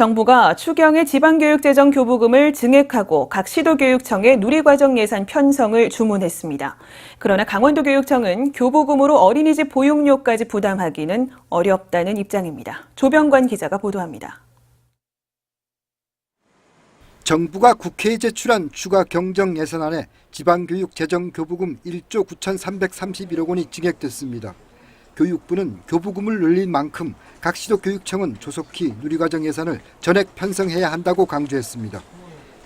정부가 추경의 지방교육재정 교부금을 증액하고 각 시도교육청에 누리과정 예산 편성을 주문했습니다. 그러나 강원도교육청은 교부금으로 어린이집 보육료까지 부담하기는 어렵다는 입장입니다. 조병관 기자가 보도합니다. 정부가 국회에 제출한 추가 경정 예산안에 지방교육 재정 교부금 1조 9,331억 원이 증액됐습니다. 교육부는 교부금을 늘린 만큼 각 시도 교육청은 조속히 누리과정 예산을 전액 편성해야 한다고 강조했습니다.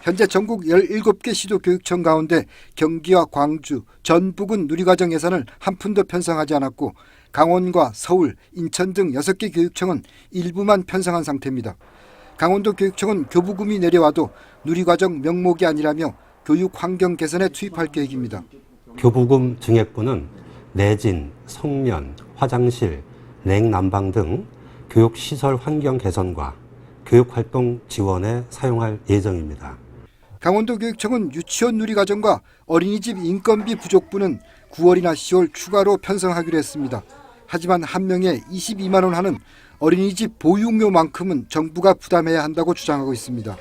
현재 전국 17개 시도 교육청 가운데 경기와 광주, 전북은 누리과정 예산을 한 푼도 편성하지 않았고 강원과 서울, 인천 등 6개 교육청은 일부만 편성한 상태입니다. 강원도 교육청은 교부금이 내려와도 누리과정 명목이 아니라며 교육 환경 개선에 투입할 계획입니다. 교부금 증액분은 내진, 성면, 화장실, 냉난방 등 교육시설 환경 개선과 교육활동 지원에 사용할 예정입니다. 강원도 교육청은 유치원 누리과정과 어린이집 인건비 부족분은 9월이나 10월 추가로 편성하기로 했습니다. 하지만 한 명에 22만 원 하는 어린이집 보육료만큼은 정부가 부담해야 한다고 주장하고 있습니다.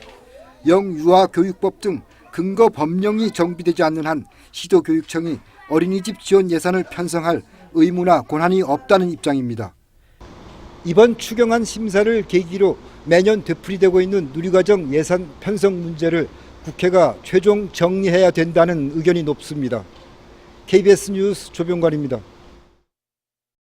영유아 교육법 등 근거 법령이 정비되지 않는 한 시도교육청이 어린이집 지원 예산을 편성할 의무나 권한이 없다는 입장입니다. 이번 추경안 심사를 계기로 매년 되풀이되고 있는 누리과정 예산 편성 문제를 국회가 최종 정리해야 된다는 의견이 높습니다. KBS 뉴스 조병관입니다.